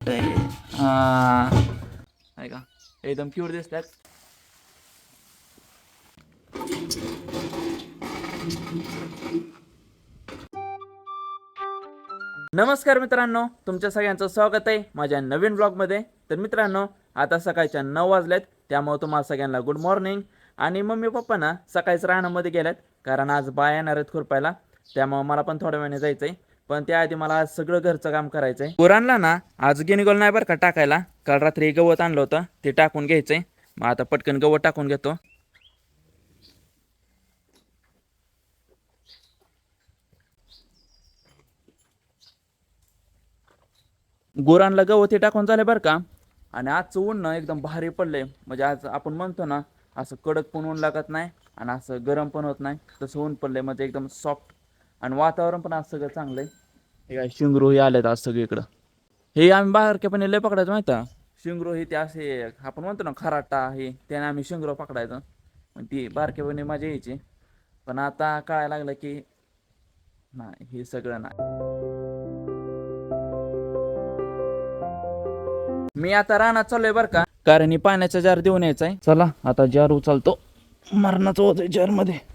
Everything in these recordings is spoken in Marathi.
आहे का एकदम प्युअर दिसतात नमस्कार मित्रांनो तुमच्या सगळ्यांचं स्वागत आहे माझ्या नवीन ब्लॉगमध्ये तर मित्रांनो आता सकाळच्या नऊ वाजलेत त्यामुळे तुम्हाला सगळ्यांना गुड मॉर्निंग आणि मम्मी पप्पा ना सकाळीच राहण्यामध्ये गेल्यात कारण आज बाया येणार आहेत खुरपायला. त्यामुळे मला पण थोड्या वेळाने जायचं आहे पण त्याआधी मला आज सगळं घरचं काम करायचं आहे गुरांना ना आज गिनीगोल नाही बरं का टाकायला. काल रात्री गवत आणलं होतं ते टाकून घ्यायचं आहे मग आता पटकन गवत टाकून घेतो. गुरांना गवत हे टाकून झाले बरं का? आणि आजचं ऊन ना एकदम भारी पडलंय. म्हणजे आज आपण म्हणतो ना असं कडक पण ऊन लागत नाही आणि असं गरम पण होत नाही. तसं ऊन पडलंय म्हणजे एकदम सॉफ्ट आणि वातावरण पण आज सगळं चांगलं आहे हे काय शिंगरू हे आलेत आज सगळीकडं. हे आम्ही बाहेरकेपणे लय पकडायचं माहिती शिंगरू हे ते असे आपण म्हणतो ना खराटा हे त्याने आम्ही शिंगरू पकडायचं. पण ती बारकेपणे मजा यायची. पण आता कळायला लागलं की नाही हे सगळं नाही. मी आता रानात चाललोय बरं का. कारण ही पाण्याचा जार देऊन यायचा आहे. चला आता जार उचलतो. मरणाचं होत जारमध्ये.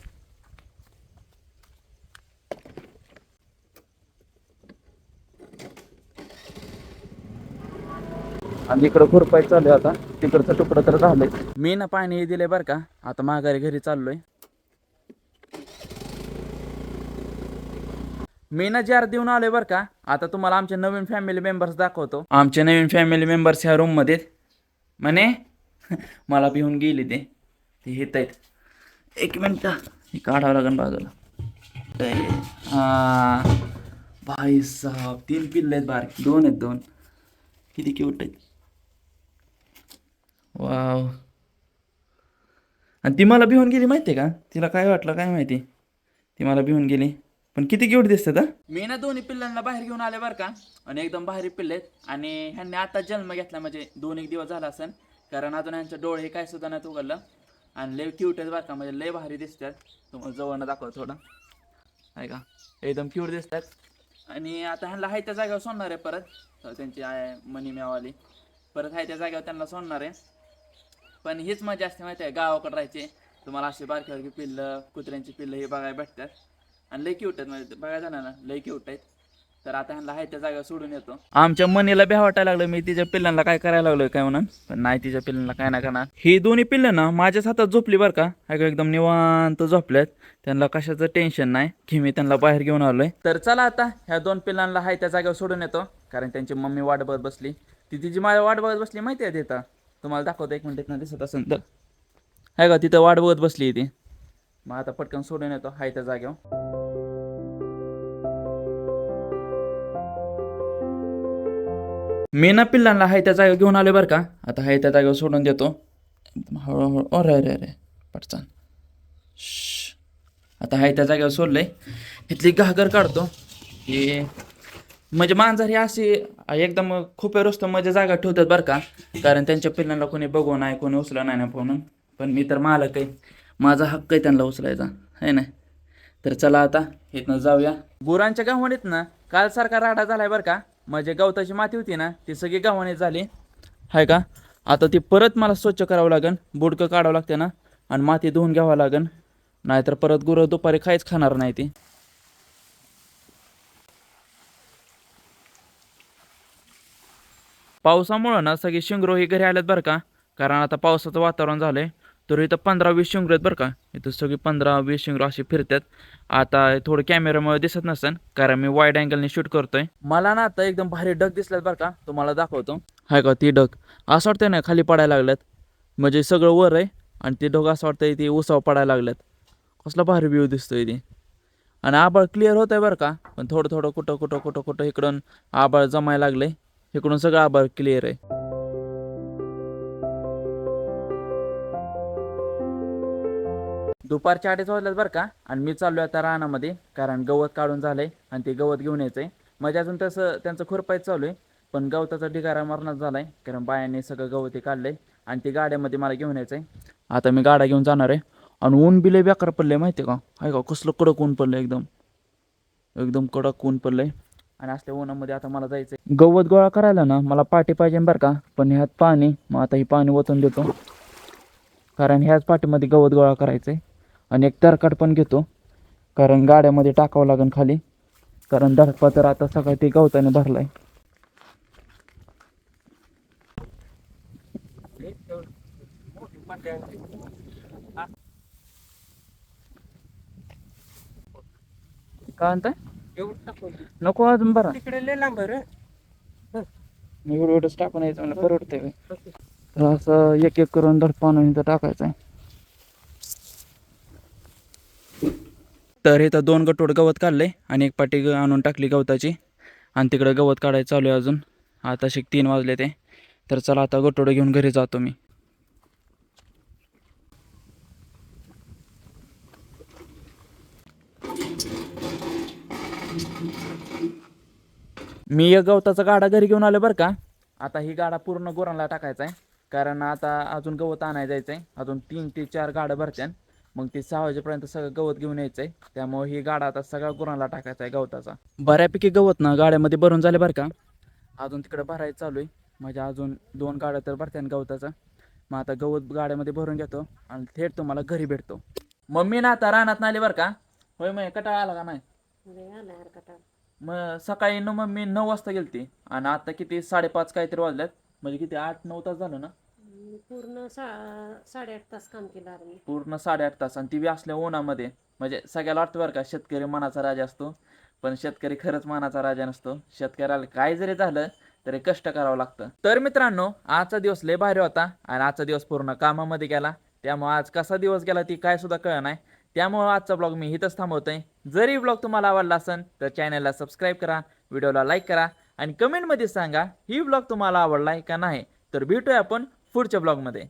आणि इकडं खुरपाय चालू आहे आता. तिकडचं तुकडं तर झालंय. मी ना पाणी दिले बरं का. आता माघारी घरी चाललोय. मी ना जार देऊन आलोय बरं का. आता तुम्हाला आमचे नवीन फॅमिली मेंबर्स दाखवतो. आमचे नवीन फॅमिली मेंबर्स ह्या रूममध्ये म्हणे मला भिवून गेली ते. येत आहेत. एक मिनिट. हे काढावं लागेल बाजूला. भाई साहेब तीन पिल्ले आहेत बारकी. दोन आहेत दोन. किती क्यूट आहेत. वाव आणि ती मला भिवून गेली माहिती आहे का? तिला काय वाटलं काय माहिती? ती मला भिवून गेली. पण किती क्यूट दिसतात हा? मी ना दोन्ही पिल्लांना बाहेर घेऊन आले बरं का. आणि एकदम भारी पिल्ले आहेत. आणि ह्यांनी आता जन्म घेतला म्हणजे दोन एक दिवस झाला असेल कारण अजून ह्यांचे डोळे हे काय सुद्धा नाही उघडलं. आणि लय क्यूट आहेत बरं का म्हणजे लय भारी दिसतात. तुम्हाला जवळनं दाखव थोडं. आहे का? एकदम क्यूट दिसतात. आणि आता ह्यांना आहे त्या जागेवर सोडणार आहे परत. तर त्यांची आय मनी मेवाली परत हाय त्या जागेवर त्यांना सोडणार आहे. पण हीच मजा असते माहिती आहे गावाकडे राहायचे. तुम्हाला अशी बारकी पिल्लं कुत्र्यांची पिल्लं हे बघायला भेटतात. आणि लय क्यूट आहेत म्हणजे बघायला जाणार ना लय क्यूट आहेत. तर आता ह्यांना हाय त्या जागेवर सोडून येतो. आमच्या मनीला भ्या वाटायला लागलं मी तिच्या पिल्लांना काय करायला लागलोय काय म्हणून? पण नाही तिच्या पिल्लांना काय नाही करणार. ही दोन्ही पिल्लं ना माझ्याच हातात झोपली बरं का? ऐका एकदम निवांत झोपल्यात. त्यांना कशाचं टेन्शन नाही. की मी त्यांना बाहेर घेऊन आलोय. तर चला आता ह्या दोन पिल्लांना हाय त्या जागेवर सोडून येतो. कारण त्यांची मम्मी वाट बघत बसली. ती तिची माझ्या वाट बघत बसली माहिती आहे तिथं. तुम्हाला दाखवतो एक मिनिट ना दिसत असेल तर. हाय का तिथं वाट बघत बसली ती. मग आता पटकन सोडून येतो हाय त्या जागेवर. मी ना पिल्लांना हाय त्या जागेवर घेऊन आले बरं का? आता हाय त्या जागेवर सोडून देतो. हळूहळू अरे अरे अरे पटचान आता हाय त्या जागेवर सोडलंय. इथली घागर काढतो. हे म्हणजे मांजर हे अशी एकदम खूप रस्तो म्हणजे जागा ठेवतात बरं का. कारण त्यांच्या पिल्लांना कोणी बघू नाही कोणी उचलं नाही ना म्हणून पण मी तर मालक आहे. माझा हक्क आहे त्यांना उचलायचा. आहे ना? तर चला आता इथनं जाऊया. गुरांच्या गव्हाणीत ना काल सारखा राडा झालाय बरं का. म्हणजे गवताची माती होती ना ती सगळी गावाने झाली. हाय का? आता ती परत मला स्वच्छ करावं लागेल बुडकं काढावं लागते ना. आणि माती धुवून घ्यावं लागेल नाहीतर परत गुरं दुपारी काहीच खाणार नाही ती. पावसामुळं ना सगळी शिंगरो ही घरी आल्यात बरं का? कारण आता पावसाचं वातावरण झालं आहे तर इथं पंधरा वीस शिंगरो आहेत बरं का? इथं सगळी पंधरा वीस शिंगरो अशी फिरतात आता थोडं कॅमेरामुळे दिसत नसेल कारण मी वाईड अँगलने शूट करतोय. मला ना आता एकदम भारी डग दिसल्यात बरं का? तुम्हाला दाखवतो. हाय का ती डग? असं वाटतंय ना खाली पडायला लागल्यात. म्हणजे सगळं वर आहे आणि ते डग असं वाटतंय ती उसाव पडायला लागल्यात. कसला भारी व्ह्यू दिसतोय ते. आणि आबाळ क्लिअर होत आहे बरं का? पण थोडं थोडं कुठं कुठं कुठं कुठं इकडून आबाळ जमायला लागले इकडून सगळं आभार क्लिअर आहे. दुपारच्या अडीच वाजल्यात बरं का? आणि मी चाललोय आता रानामध्ये कारण गवत काढून झालंय आणि ते गवत घेऊन यायचं आहे म्हणजे अजून तसं त्यांचं खुरपायच चालू आहे पण गवताचा ढिगारा मरणाच झालाय कारण बायाने सगळं गवत हे काढलंय आणि ते गाड्यामध्ये मला घेऊन यायचंय. आता मी गाड्या घेऊन जाणार आहे. आणि ऊन बिले बेकार पडले माहिती का? आहे का? कसलं कडक ऊन पडलं एकदम. एकदम कडक ऊन पडलंय. आणि असल्या उन्हामध्ये आता मला जायचं गवत गोळा करायला ना मला पाठी पाहिजे बरं का? पण ह्यात पाणी मग आता ही पाणी ओतून देतो. कारण ह्याच पाठीमध्ये गवत गोळा करायचं आहे आणि एक तरकाट पण घेतो. कारण गाड्यामध्ये टाकावं लागेल खाली. कारण दरपा तर आता सगळं ते गवताने आहे काय म्हणताय? नको अजून बरा. तिकडे लय लांब आहे रे. मी एवढं एवढंच टाकून यायचं म्हणलं परवडतंय व्हय. तर असं एक एक करून दर पाणी इथं टाकायचं आहे. तर इथं दोन गटोड गवत काढले आणि एक पाटी ग- आणून टाकली गवताची. आणि तिकडं गवत काढायचं चालू आहे अजून. आता शिक तीन वाजले ते. तर चला आता गटोडं घेऊन घरी जातो मी. मी एक गवताचा गाडा घरी घेऊन आलो बरं का. आता ही गाडा पूर्ण गुरांना टाकायचा आहे. कारण आता अजून गवत आणायला जायचं आहे अजून तीन ते चार गाडं भरत्यान मग ते सहा वाजेपर्यंत सगळं गवत घेऊन यायचं आहे त्यामुळे ही गाडा आता सगळा गुरांना टाकायचा आहे गवताचा. बऱ्यापैकी गवत ना गाड्यामध्ये भरून झाले बरं का. अजून तिकडे भरायचं चालू आहे. म्हणजे अजून दोन गाड्या तर भरत्यान गवताचा. मग आता गवत गाड्यामध्ये भरून घेतो आणि थेट तुम्हाला घरी भेटतो. मम्मी ना आता रानात आली बरं का. होय मग कटाळा आला का नाही? मग सकाळी न मग मी नऊ वाजता गेलती. आणि आता किती साडेपाच काहीतरी वाजल्यात. म्हणजे किती आठ नऊ तास झालं ना? पूर्ण सा साडेआठ तास काम केलं पूर्ण साडेआठ तास. आणि ती बी असल्या उन्हामध्ये. म्हणजे सगळ्याला वाटतं बरं का शेतकरी मनाचा राजा असतो. पण शेतकरी खरंच मनाचा राजा नसतो. शेतकऱ्याला काय जरी झालं तरी कष्ट करावं लागतं. तर मित्रांनो आजचा दिवस लय भारी होता. आणि आजचा दिवस पूर्ण कामामध्ये गेला. त्यामुळे आज कसा दिवस गेला ती काय सुद्धा कळ नाही. त्यामुळे आजचा ब्लॉग मी इथंच थांबवतोय. जरी ब्लॉग तुम्हाला आवडला असेल तर चॅनलला सबस्क्राईब करा व्हिडिओला लाईक करा आणि कमेंटमध्ये सांगा ही ब्लॉग तुम्हाला आवडला आहे का नाही? तर भेटूया आपण पुढच्या ब्लॉगमध्ये.